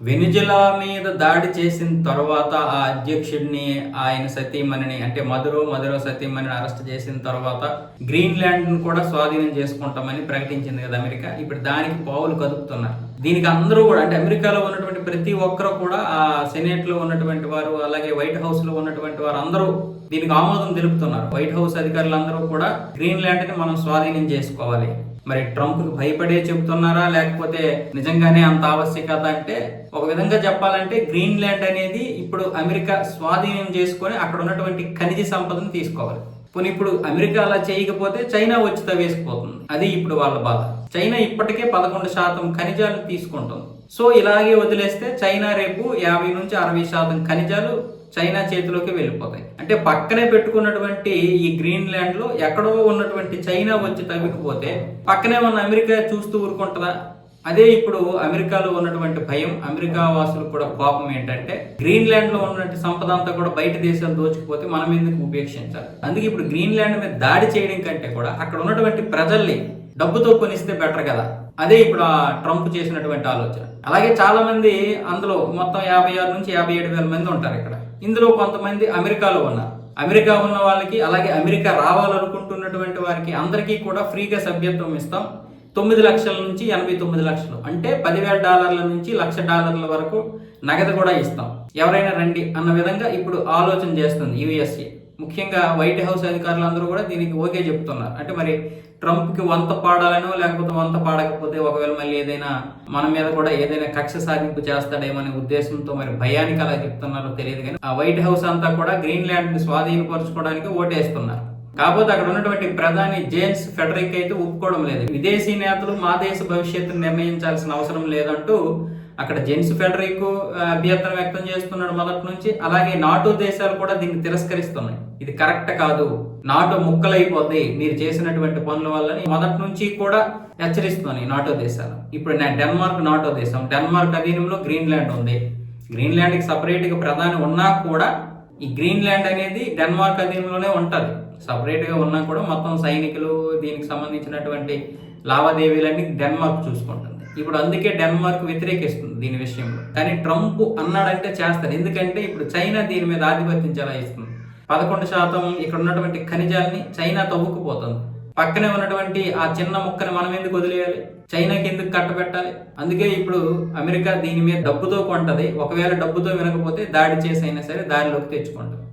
వెనుజులా మీద దాడి చేసిన తర్వాత ఆ అధ్యక్షుడిని ఆయన సతీమణిని అంటే మధురో మధురో సతీమణిని అరెస్ట్ చేసిన తర్వాత గ్రీన్లాండ్ను కూడా స్వాధీనం చేసుకుంటామని ప్రకటించింది కదా అమెరికా. ఇప్పుడు దానికి పావులు కదుపుతున్నారు. దీనికి అందరూ కూడా అంటే అమెరికాలో ఉన్నటువంటి ప్రతి ఒక్కరు కూడా ఆ సెనేట్లో ఉన్నటువంటి వారు అలాగే వైట్ హౌస్లో ఉన్నటువంటి వారు అందరూ దీనికి ఆమోదం తెలుపుతున్నారు. వైట్ హౌస్ అధికారులందరూ కూడా గ్రీన్లాండ్ని మనం స్వాధీనం చేసుకోవాలి. మరి ట్రంప్ భయపడే చెబుతున్నారా? లేకపోతే నిజంగానే అంత ఆవశ్యకత అంటే ఒక విధంగా చెప్పాలంటే గ్రీన్లాండ్ అనేది ఇప్పుడు అమెరికా స్వాధీనం చేసుకొని అక్కడ ఉన్నటువంటి ఖనిజ సంపదను తీసుకోవాలి. పోనీ ఇప్పుడు అమెరికా అలా చేయకపోతే చైనా వచ్చి తవేసిపోతుంది అది ఇప్పుడు వాళ్ళ బాధ. చైనా ఇప్పటికే పదకొండు శాతం ఖనిజాలు తీసుకుంటుంది. సో ఇలాగే వదిలేస్తే చైనా రేపు యాభై నుంచి అరవై శాతం ఖనిజాలు చైనా చేతిలోకి వెళ్ళిపోతాయి. అంటే పక్కనే పెట్టుకున్నటువంటి ఈ గ్రీన్లో ఎక్కడో ఉన్నటువంటి చైనా వచ్చి తవ్వికపోతే పక్కనే ఉన్న అమెరికా చూస్తూ ఊరుకుంటుందా? అదే ఇప్పుడు అమెరికాలో ఉన్నటువంటి భయం అమెరికా వాసులకు కూడా కోపం ఏంటంటే గ్రీన్లాండ్లో ఉన్నటువంటి సంపద అంతా కూడా బయట దేశాలు దోచుకుపోతే మనం ఎందుకు ఉపేక్షించాలి? అందుకే ఇప్పుడు గ్రీన్లాండ్ మీద దాడి చేయడం కంటే కూడా అక్కడ ఉన్నటువంటి ప్రజల్ని డబ్బుతో కొనిస్తే బెటర్ కదా. అదే ఇప్పుడు ఆ ట్రంప్ చేసినటువంటి ఆలోచన. అలాగే చాలా మంది అందులో మొత్తం యాభై ఆరు నుంచి యాభై ఏడు వేల మంది ఉంటారు ఇక్కడ. ఇందులో కొంతమంది అమెరికాలో ఉన్నారు. అమెరికా ఉన్న వాళ్ళకి అలాగే అమెరికా రావాలనుకుంటున్నటువంటి వారికి అందరికీ కూడా ఫ్రీగా సభ్యత్వం ఇస్తాం. తొమ్మిది లక్షల నుంచి ఎనభై తొమ్మిది లక్షలు. అంటే పదివేల డాలర్ల నుంచి లక్ష డాలర్ల వరకు నగదు కూడా ఇస్తాం. ఎవరైనా రండి అన్న విధంగా ఇప్పుడు ఆలోచన చేస్తుంది యుఎస్ఏ. ముఖ్యంగా వైట్ హౌస్ అధికారులు అందరూ కూడా దీనికి ఓకే చెప్తున్నారు. అంటే మరి ట్రంప్కి వంత పాడాలనో లేకపోతే వంత పాడకపోతే ఒకవేళ మళ్ళీ ఏదైనా మన మీద కూడా ఏదైనా కక్ష సాధింపు చేస్తాడేమనే ఉద్దేశంతో మరి భయానికి అలా చెప్తున్నారో తెలియదు కానీ ఆ వైట్ హౌస్ అంతా కూడా గ్రీన్లాండ్ని స్వాధీనపరచుకోవడానికి ఓటేస్తున్నారు. కాకపోతే అక్కడ ఉన్నటువంటి ప్రధాని జేమ్స్ ఫెడరిక్ అయితే ఒప్పుకోవడం లేదు. విదేశీ నేతలు మా దేశ భవిష్యత్తును నిర్ణయించాల్సిన అవసరం లేదంటూ అక్కడ జెన్స్ ఫెడరిక్ అభ్యంతరం వ్యక్తం చేస్తున్నాడు మొదటి నుంచి. అలాగే నాటో దేశాలు కూడా దీన్ని తిరస్కరిస్తున్నాయి. ఇది కరెక్ట్ కాదు. నాటో ముక్కలైపోద్ది మీరు చేసినటువంటి పనుల వల్ల మొదటి నుంచి కూడా హెచ్చరిస్తున్నాయి నాటో దేశాలు. ఇప్పుడు నేను డెన్మార్క్ నాటో దేశం. డెన్మార్క్ అధీనంలో గ్రీన్లాండ్ ఉంది. గ్రీన్లాండ్కి సపరేట్గా ప్రధాని ఉన్నా కూడా ఈ గ్రీన్లాండ్ అనేది డెన్మార్క్ అధీనంలోనే ఉంటుంది. సపరేట్గా ఉన్నా కూడా మొత్తం సైనికులు దీనికి సంబంధించినటువంటి లావాదేవీలన్నీ డెన్మార్క్ చూసుకుంటుంది. ఇప్పుడు అందుకే డెన్మార్క్ వ్యతిరేకిస్తుంది దీని విషయంలో. కానీ ట్రంప్ అన్నాడంటే చేస్తారు ఎందుకంటే ఇప్పుడు చైనా దీని మీద ఆధిపత్యం చెలాయిస్తుంది. పదకొండు శాతం ఇక్కడ ఉన్నటువంటి ఖనిజాల్ని చైనా తవ్వుకుపోతుంది. పక్కనే ఉన్నటువంటి ఆ చిన్న ముక్కని మనం ఎందుకు వదిలేయాలి? చైనాకి ఎందుకు కట్టబెట్టాలి? అందుకే ఇప్పుడు అమెరికా దీని మీద డబ్బుతో కొంటది. ఒకవేళ డబ్బుతో వినకపోతే దాడి చేసి అయినా సరే దారిలోకి తెచ్చుకుంటుంది.